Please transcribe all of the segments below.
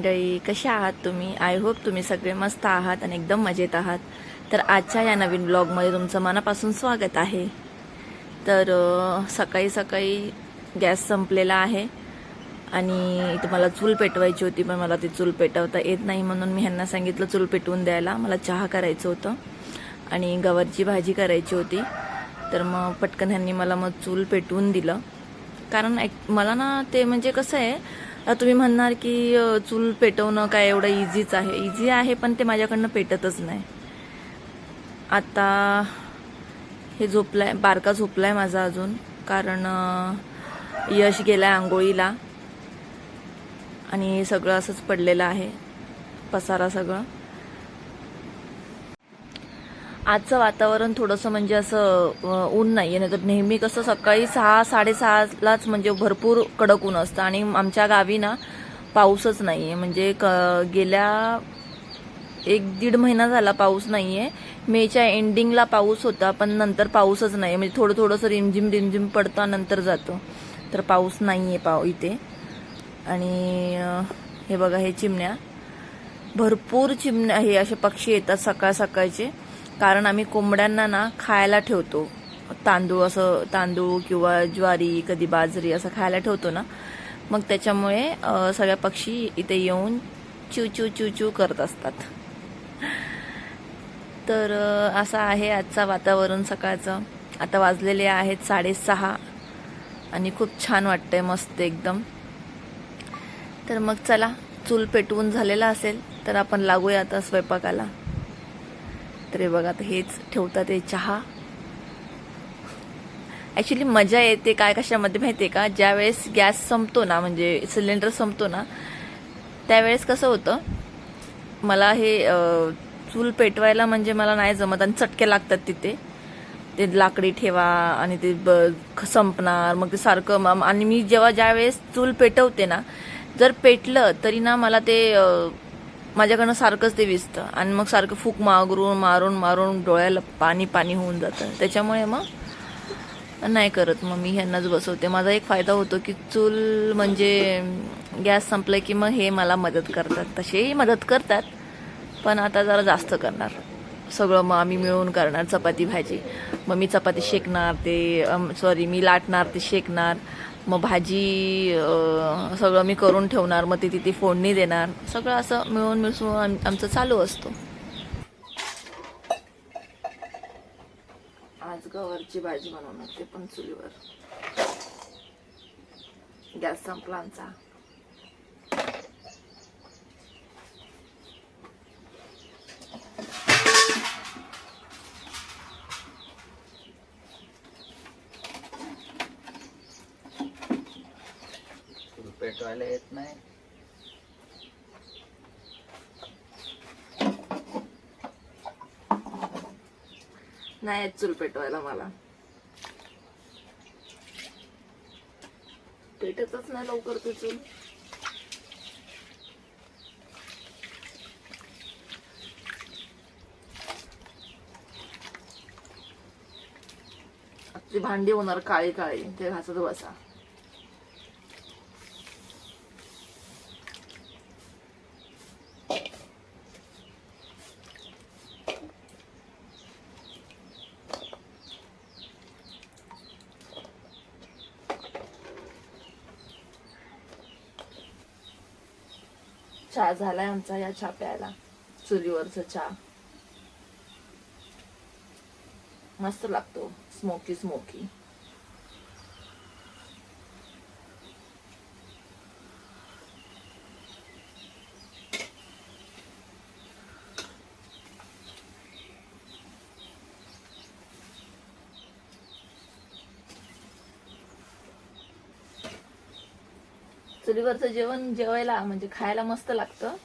मंडळी कसे आहात तुम्ही? आय होप तुम्ही सगळे मस्त आहात आणि एकदम मजेत आहात. तर आजच्या या नवीन ब्लॉगमध्ये तुमचं मनापासून स्वागत आहे. तर सकाळी सकाळी गॅस संपलेला आहे आणि इथं मला चूल पेटवायची होती पण मला ती चूल पेटवता येत नाही म्हणून मी ह्यांना सांगितलं चूल पेटवून द्यायला. मला चहा करायचं होतं आणि गवारची भाजी करायची होती. तर मग पटकन ह्यांनी मला मग चूल पेटवून दिलं. कारण ॲक- मला ना ते म्हणजे कसं आहे तुम्ही म्हणणार की चूल पेटवणं काय एवढं इझीच आहे. इझी आहे पण ते माझ्याकडनं पेटतच नाही. आता हे झोपलाय बारका झोपलाय माझा अजून कारण यश गेलाय आंघोळीला. आणि सगळं असंच पडलेलं आहे पसारा सगळं. आजचं वातावरण थोडंसं म्हणजे असं ऊन नाही आहे नाही तर नेहमी कसं सकाळी सहा साडेसहालाच म्हणजे भरपूर कडक ऊन असतं. आणि आमच्या गावी ना पाऊसच नाही आहे म्हणजे क गेल्या एक दीड महिना झाला पाऊस नाही आहे मेच्या एंडिंगला पाऊस होता पण नंतर पाऊसच नाही म्हणजे थोडं थोडंसं रिमझिम रिमझिम पडतं नंतर जातो. तर पाऊस नाही आहे पाव इथे. आणि हे बघा हे चिमण्या. भरपूर चिमण्या हे असे पक्षी येतात सकाळ सकाळचे. कारण आम्ही कोंबड्यांना ना खायला ठेवतो. तांदूळ असं तांदूळ किंवा ज्वारी कधी बाजरी असं खायला ठेवतो ना. मग त्याच्यामुळे सगळ्या पक्षी इथे येऊन चू चू चू चू करत असतात. तर असं आहे आजचा वातावरण सकाळचं. आता वाजलेले आहेत साडेसहा आणि खूप छान वाटतंय मस्त एकदम. तर मग चला चूल पेटवून झालेला असेल तर आपण लागूया आता स्वयंपाकाला. तर बघा आता हेच ठेवतात ते चहा. ॲक्च्युली मजा येते काय कशामध्ये माहिती आहे का? ज्यावेळेस गॅस संपतो ना म्हणजे सिलेंडर संपतो ना त्यावेळेस कसं होतं मला हे चूल पेटवायला म्हणजे मला नाही जमत आणि चटके लागतात तिथे. ते लाकडी ठेवा आणि ते ब- संपणार मग ते सारखं आणि मी जेव्हा ज्यावेळेस चूल पेटवते ना जर पेटलं तरी ना मला ते माझ्याकडनं सारखंच ते विजतं आणि मग सारखं फूक मागरून मारून मारून डोळ्याला पाणी पाणी होऊन जातं. त्याच्यामुळे मग नाही करत. मग मी ह्यांनाच बसवते. माझा एक फायदा होतो की चूल म्हणजे गॅस संपलं की मग हे मला मदत करतात. तसेही मदत करतात. पण आता जरा जास्त करणार. सगळं मग आम्ही मिळून करणार. चपाती भाजी. मग मी चपाती शेकणार ते सॉरी मी लाटणार ते शेकणार. मग भाजी सगळं मी करून ठेवणार मग ती तिथे फोडणी देणार. सगळं असं मिळून मिसळून आम- आमचं चालू असतो. आज गवरची भाजी बनवणार ते पण चुलीवर. गॅस संपला आमचा. पेटवायला येत नाही. नाही येत चूल पेटवायला मला. पेटतच नाही लवकर ती चूल ती भांडी होणार काळी काळी ते घासत बसा. चहा झालाय आमचा या चहा प्यायला चुलीवरचा चहा. मस्त लागतो स्मोकी स्मोकी चुलीवरचं जेवण जेवायला म्हणजे खायला मस्त लागतं.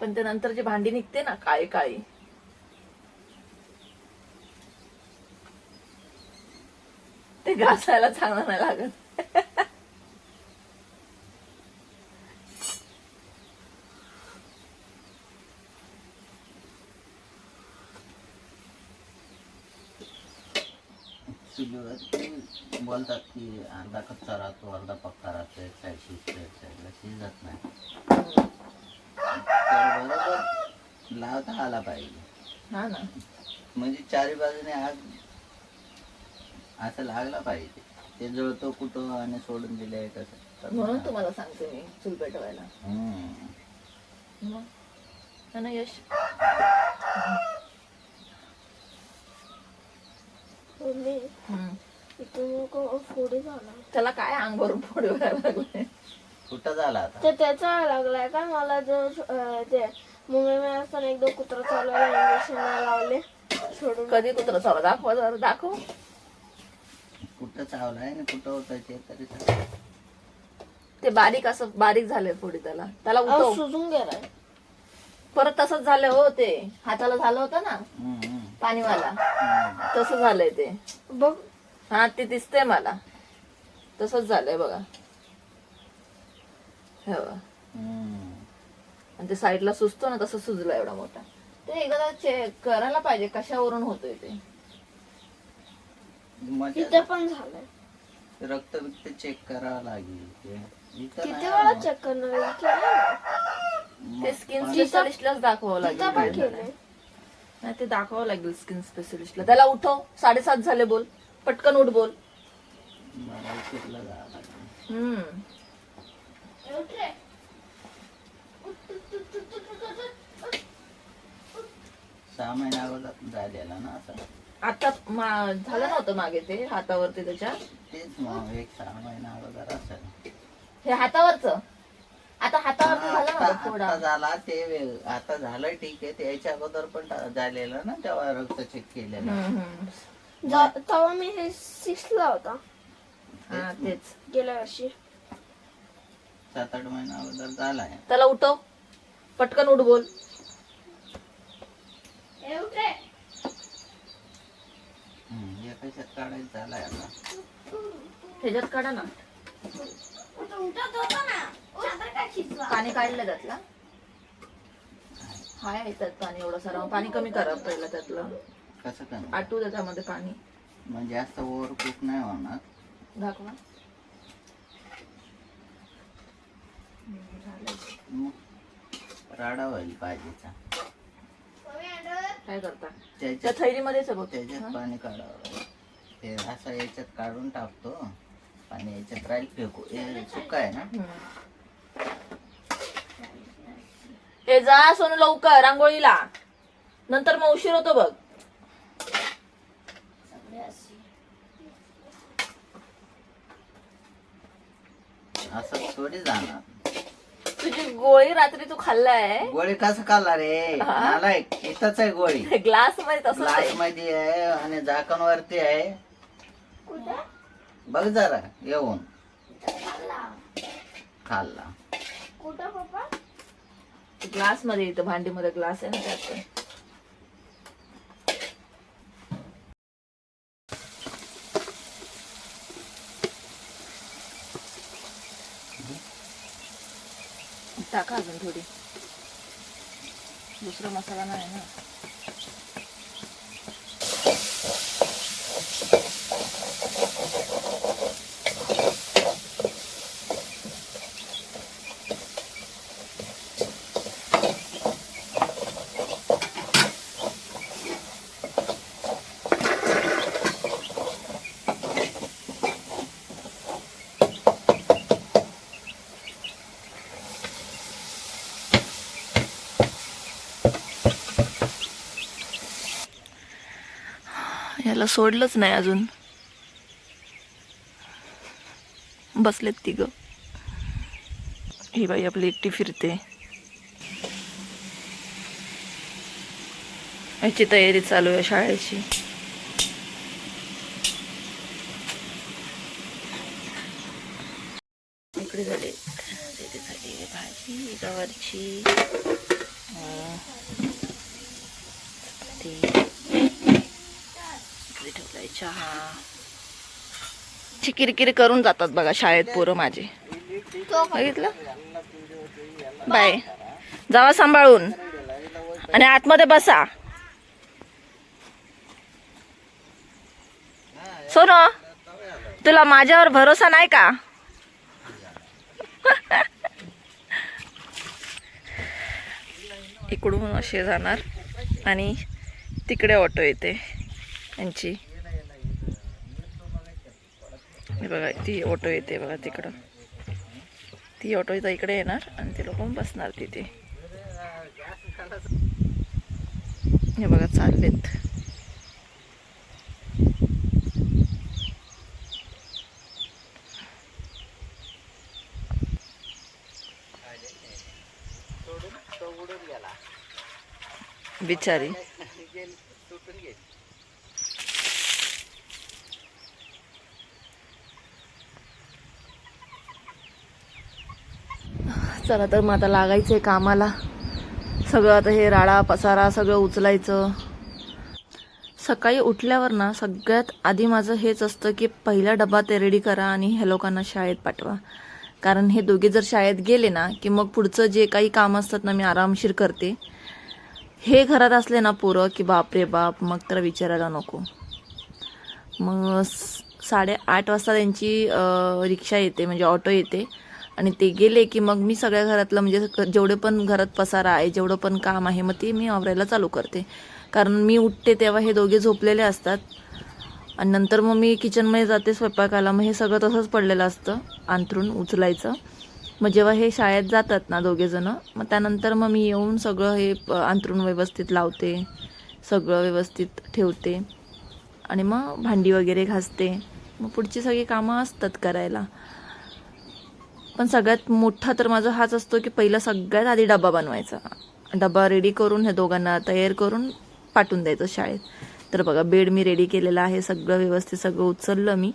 पण ते नंतर जे भांडी निघते ना काळी काळी. ते घासायला चांगलं नाही लागत चुलीवर ते बोलतात की अर्धा कच्चा राहतो अर्धा पक्का राहतो एक साईड शिजतो एक साईडला शिजत नाही. तर बरोबर लावता आला पाहिजे. हा ना. म्हणजे चारी बाजूने आग असं लागला पाहिजे. ते जळतो कुठं आणि सोडून दिले कसं म्हणून तुम्हाला सांगते मी चूल पेटवायला हा ना यश? हम्म. पुढे झाला त्याला काय अंगावरून फोड व्हायला लागले कुठं झाला आता? तर त्याचा लागलाय का? मला जो अं, ते मुंबई असताना एकदा कुत्रा चालवायला इंजेक्शन लावले सोडून. कधी कुत्र चालू दाखवा जरा दाखव. कुठं चावलाय आणि कुठं होतं ते तरी सांग. ते बारीक असं बारीक झालंय पुढे त्याला. त्याला अहो, उठव सुजून गेलाय. परत तसंच झालं हो ते. हाताला झालं होतं ना? हम्म, हम्म, पाणीवाला. हम्म. तसं झालंय ते. बघ हा ते दिसतंय मला तसंच झालंय बघा हे. आणि ते साईडला सुचतो ना तसं सुजलं एवढा मोठा ते एकदा चेक करायला पाहिजे कशावरून होतोय ते पण झालंय रक्त बिक्त चेक करावं लागेल इथं किती वेळा. चेक करणार आहे? केलंय. मग ते स्किन स्पेशलिस्टलाच दाखवावं तिथं लागेल पण केलंय. नाही ते दाखवावं लागेल स्किन स्पेशलिस्टला त्याला उठव साडेसात झाले बोल पटकन उठ बोल. हम्म. सहा महिन्या अगोदर झालेला ना असं. आता मा- झालं नव्हतं मागे ते हातावरती त्याच्या? तेच मग एक सहा महिना अगोदर असेल. हे हातावरच? आता हातावरती झालं आता नव्हतं झाला ते वेग- आता झालं ठीक आहे. त्याच्या अगोदर पण झालेलं ना तेव्हा रक्त चेक केलेलं. हम्म, हम्म. जा- तेव्हा मी हे सिक्सला होता हा तेच गेल्या वर्षी सात आठ महिना अगोदर झालाय त्याला उठव पटकन उठ बोल हम्म, एका ह्याच्यात काढायचं झालाय आता ह्याच्यात काढा ना पाणी काढलं त्यातला हाय त्यात पाणी एवढं सारं पाणी कमी करा पहिलं त्यातलं कसं करणार? आटू द्या त्यामध्ये पाणी. म्हणजे जास्त ओव्हर कुक नाही होणार. दाखवा. मग राडा व्हायला पाहिजेचा काय करता? त्या त्याच्यात थैलीमध्येच आहे त्याच्यात पाणी काढावं ते असं याच्यात काढून टाकतो. पाणी याच्यात राहील फेकू. हे सुका आहे ना? हम्म. जा सोनू लवकर रांगोळीला. नंतर मग उशीर होतो बघ. असं थोडी जाणार. तुझी गोळी रात्री तू खाल्लाय? गोळी कसं खाल्ला रे? मला इथंच आहे गोळी. ग्लासमध्ये तसंच ग्लासमध्ये आहे आणि झाकण वरती आहे बघ जरा येऊन. खाल्ला. कुठं पप्पा? ग्लासमध्ये इथं भांडीमध्ये ग्लास आहे ना त्यात टाका अजून थोडी. दुसरा मसाला नाही ना. याला सोडलंच नाही अजून. बसलेत तिघं ही बाई आपली एकटी फिरते. याची तयारी चालू आहे शाळेची. इकडे झाली झाली. भाजी गवारची अं, चपाती इकडे ठेवलाय चहा अशी किरकिरी करून जातात बघा शाळेत पोरं माझे. बघितलं? बाय. जावा सांभाळून. आणि आतमध्ये बसा. सोन तुला माझ्यावर भरोसा नाही का? इकडून असे जाणार आणि तिकडे ऑटो येते. यांची हे बघा ती ऑटो येते बघा तिकडं. ती ऑटो इथं इकडे येणार आणि ते लोक बसणार तिथे. हे बघा चाललेत. बिचारी. चला तर मग आता लागायचं आहे कामाला. सगळं आता हे राडा पसारा सगळं उचलायचं. सकाळी उठल्यावर ना सगळ्यात आधी माझं हेच असतं की पहिला डबा ते रेडी करा आणि ह्या लोकांना शाळेत पाठवा. कारण हे दोघे जर शाळेत गेले ना की मग पुढचं जे काही काम असतात ना मी आरामशीर करते. हे घरात असले ना पोरं की बाप रे बाप मग तर विचारायला नको. मग साडेआठ वाजता त्यांची रिक्षा येते म्हणजे ऑटो येते. आणि ते गेले की मग मी सगळ्या घरातलं म्हणजे क- जेवढे पण घरात पसारा आहे जेवढं पण काम आहे मग ते मी आवरायला चालू करते. कारण मी उठते तेव्हा हे दोघे झोपलेले असतात. आणि नंतर मग मी किचनमध्ये जाते स्वयंपाकाला मग हे सगळं तसंच पडलेलं असतं अंथरून उचलायचं. मग जेव्हा हे शाळेत जातात ना दोघेजणं मग त्यानंतर मग मी येऊन सगळं हे अंथरून व्यवस्थित लावते सगळं व्यवस्थित ठेवते. आणि मग भांडी वगैरे घासते. मग पुढची सगळी कामं असतात करायला. पण सगळ्यात मोठा तर माझा हाच असतो की पहिला सगळ्यात आधी डबा बनवायचा. डबा रेडी करून हे दोघांना तयार करून पाठवून द्यायचं शाळेत. तर बघा बेड मी रेडी केलेला आहे सगळं व्यवस्थित सगळं उचललं मी.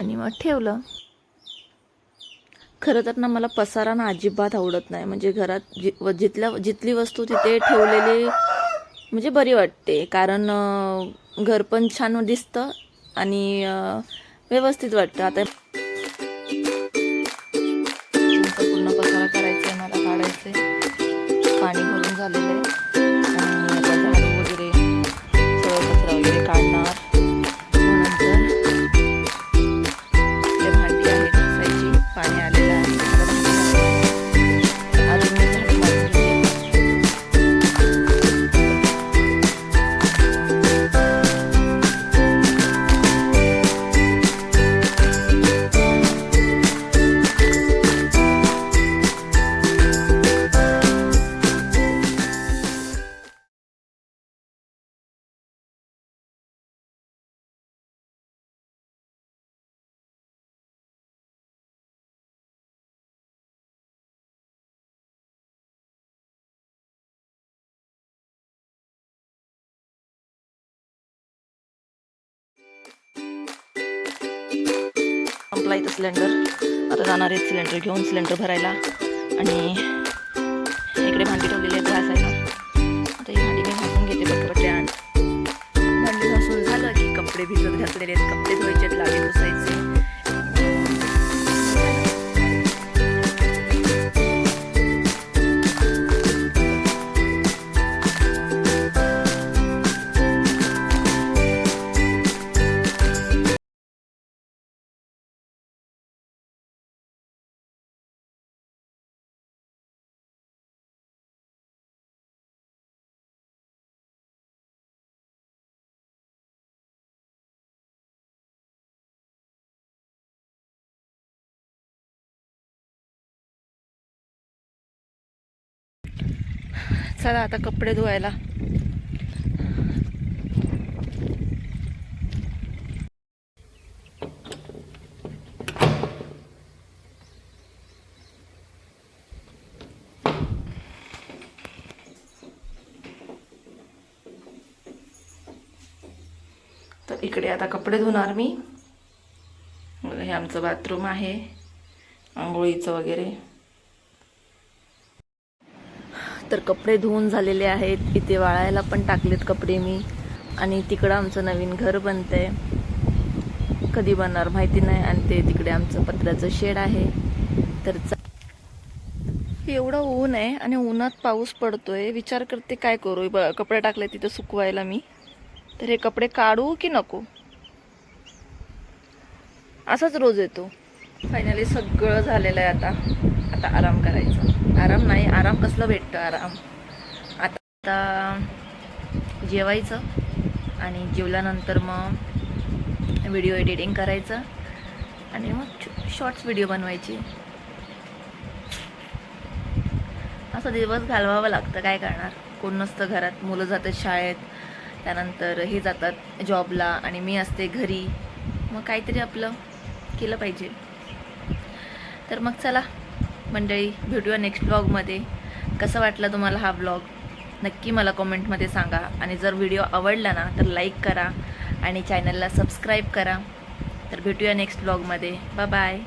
आणि मग ठेवलं. खरं तर ना मला पसारा ना अजिबात आवडत नाही. म्हणजे घरात जि व जिथल्या जिथली वस्तू तिथे ठेवलेली म्हणजे बरी वाटते. कारण घर पण छान दिसतं आणि व्यवस्थित वाटतं. आता पाणी संपला इथं सिलेंडर. आता जाणार आहेत सिलेंडर घेऊन सिलेंडर भरायला. आणि इकडे भांडी ठेवलेली आहेत घासायला. आता ही भांडी मी घासून घेते पटपटे. आणि भांडी घासून झालं की कपडे भिजत घातलेले आहेत. कपडे धुवायचे लागे पुसायचे. चला आता कपडे धुवायला. तर इकडे आता कपडे धुणार मी. हे आमचं बाथरूम आहे. आंघोळीचं वगैरे. तर कपडे धुवून झालेले आहेत. इथे वाळायला पण टाकलेत कपडे मी. आणि तिकडं आमचं नवीन घर बनतंय. कधी बनणार माहिती नाही आणि ते तिकडे आमचं पत्र्याचं शेड आहे. तर एवढं ऊन आहे आणि उन्हात पाऊस पडतोय. विचार करते काय करू? ब- कपडे टाकले तिथं सुकवायला मी. तर हे कपडे काढू की नको? असाच रोज येतो. फायनली सगळं झालेलं आहे आता. आता आराम करायचा. आराम नाही आराम कसलं भेटतं आराम? आता जेवायचं आणि जेवल्यानंतर मग व्हिडिओ एडिटिंग करायचं आणि मग शॉर्ट्स व्हिडिओ बनवायची. असं दिवस घालवावं लागतं काय करणार? कोण नसतं घरात. मुलं जातात शाळेत त्यानंतर हे जातात जॉबला आणि मी असते घरी. मग काहीतरी आपलं केलं पाहिजे. तर मग चला मंडळी भेटूया नेक्स्ट ब्लॉगमध्ये कसं वाटलं तुम्हाला हा ब्लॉग नक्की मला कॉमेंटमध्ये सांगा. आणि जर व्हिडिओ आवडला ना तर लाईक करा. आणि चॅनलला सबस्क्राईब करा. तर भेटूया नेक्स्ट ब्लॉगमध्ये बाय बाय